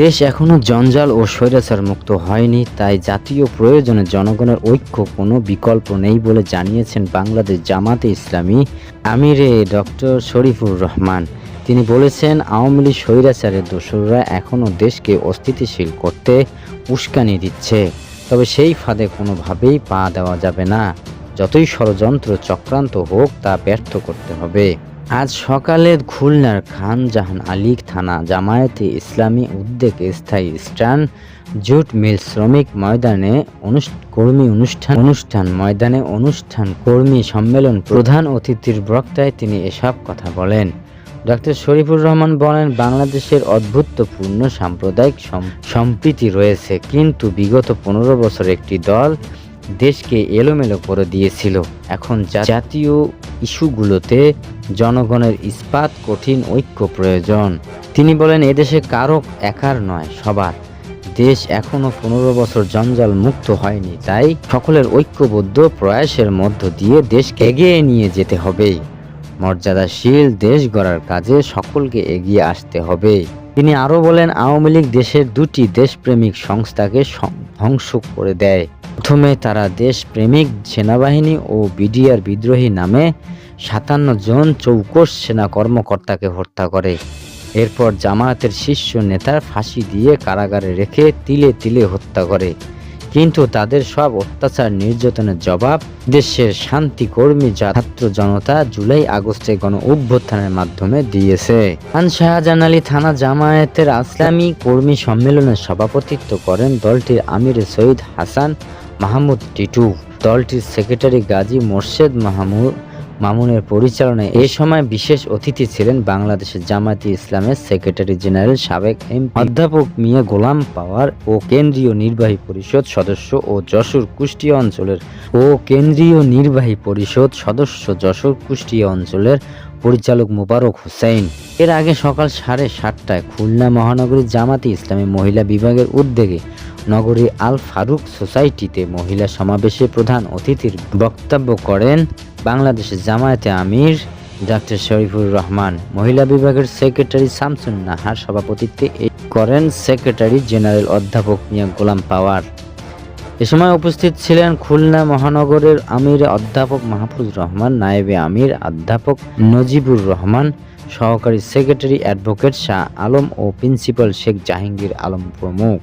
দেশ এখনও জঞ্জাল ও স্বৈরাচার মুক্ত হয়নি, তাই জাতীয় প্রয়োজনে জনগণের ঐক্য কোনো বিকল্প নেই বলে জানিয়েছেন বাংলাদেশ জামাতে ইসলামী আমিরে ডক্টর শরীফুর রহমান। তিনি বলেছেন, আওয়ামী লীগ স্বৈরাচারের দোসররা এখনও দেশকে অস্থিতিশীল করতে উস্কানি দিচ্ছে। তবে সেই ফাঁদে কোনোভাবেই পা দেওয়া যাবে না। যতই ষড়যন্ত্র চক্রান্ত হোক, তা ব্যর্থ করতে হবে। আজ সকালে খুলনার খান জাহান আলী থানা জামায়াতে ইসলামী উদ্যোগে স্থায়ী স্টান জুট মিল শ্রমিক ময়দানে কর্মী অনুষ্ঠান অনুষ্ঠান ময়দানে অনুষ্ঠান কর্মী সম্মেলন প্রধান অতিথির বক্তায় তিনি এসব কথা বলেন। ডক্টর শরীফুর রহমান বলেন, বাংলাদেশের অদ্ভুতপূর্ণ সাম্প্রদায়িক সম- সম্প্রীতি রয়েছে, কিন্তু বিগত পনেরো বছর একটি দল দেশকে এলোমেলো করে দিয়েছিল। এখন জাতীয় ইস্যুগুলোতে জনগণের ইস্পাত কঠিন ঐক্য প্রয়োজন। তিনি বলেন, এদেশে কারও একার নয়, সবার। দেশ এখনও পনেরো বছর জঞ্জাল মুক্ত হয়নি, তাই সকলের ঐক্যবদ্ধ প্রয়াসের মধ্য দিয়ে দেশকে এগিয়ে নিয়ে যেতে হবে। মর্যাদাশীল দেশ গড়ার কাজে সকলকে এগিয়ে আসতে হবে। তিনি আরও বলেন, আওয়ামী লীগ দেশের দুটি দেশপ্রেমিক সংস্থাকে ধ্বংস করে দেয়। প্রথমে তারা দেশপ্রেমিক সেনাবাহিনী ও বিডিআর বিদ্রোহী নামে সাতান্ন জন চৌকস সেনা কর্মকর্তাকে হত্যা করে। এরপর জামায়াতের শীর্ষ নেতার ফাঁসি দিয়ে কারাগারে রেখে তিলে তিলে হত্যা করে। কিন্তু তাদের সব অত্যাচার নির্যাতনের জবাব দেশের শান্তিকর্মী যা- ছাত্র জনতা জুলাই আগস্টে গণ অভ্যুত্থানের মাধ্যমে দিয়েছে। খান শাহজাহান আলী থানা জামায়াতের আসলামী কর্মী সম্মেলনে সভাপতিত্ব করেন দলটির আমির সৈয়দ হাসান মাহমুদ টিটু। দলটির সেক্রেটারি গাজী মোর্শেদ মাহমুদ মামুনের পরিচালনায় এ সময় বিশেষ অতিথি ছিলেন বাংলাদেশের জামায়াতে ইসলামের সেক্রেটারি জেনারেল সাবেক এম অধ্যাপক মিয়া গোলাম পাওয়ার ও কেন্দ্রীয় নির্বাহী পরিষদ সদস্য ও যশোর কুষ্টিয়া অঞ্চলের ও কেন্দ্রীয় নির্বাহী পরিষদ সদস্য যশোর কুষ্টিয়া অঞ্চলের পরিচালক মোবারক হোসেন। এর আগে সকাল সাড়ে সাতটায় খুলনা মহানগরী জামাতি ইসলামী মহিলা বিভাগের উদ্যোগে নগরী আল ফারুক সোসাইটিতে মহিলা সমাবেশে প্রধান অতিথির বক্তব্য করেন বাংলাদেশের জামায়াতে আমির ডাক্তার শরীফুর রহমান। মহিলা বিভাগের সেক্রেটারি শামসুন নাহার সভাপতিত্বে করেন সেক্রেটারি জেনারেল অধ্যাপক মিয়া গোলাম পাওয়ার। এ সময় উপস্থিত ছিলেন খুলনা মহানগরের আমির অধ্যাপক মাহফুজ রহমান, নায়েবে আমির অধ্যাপক নজিবুর রহমান, সহকারী সেক্রেটারি অ্যাডভোকেট শাহ আলম ও প্রিন্সিপাল শেখ জাহাঙ্গীর আলম প্রমুখ।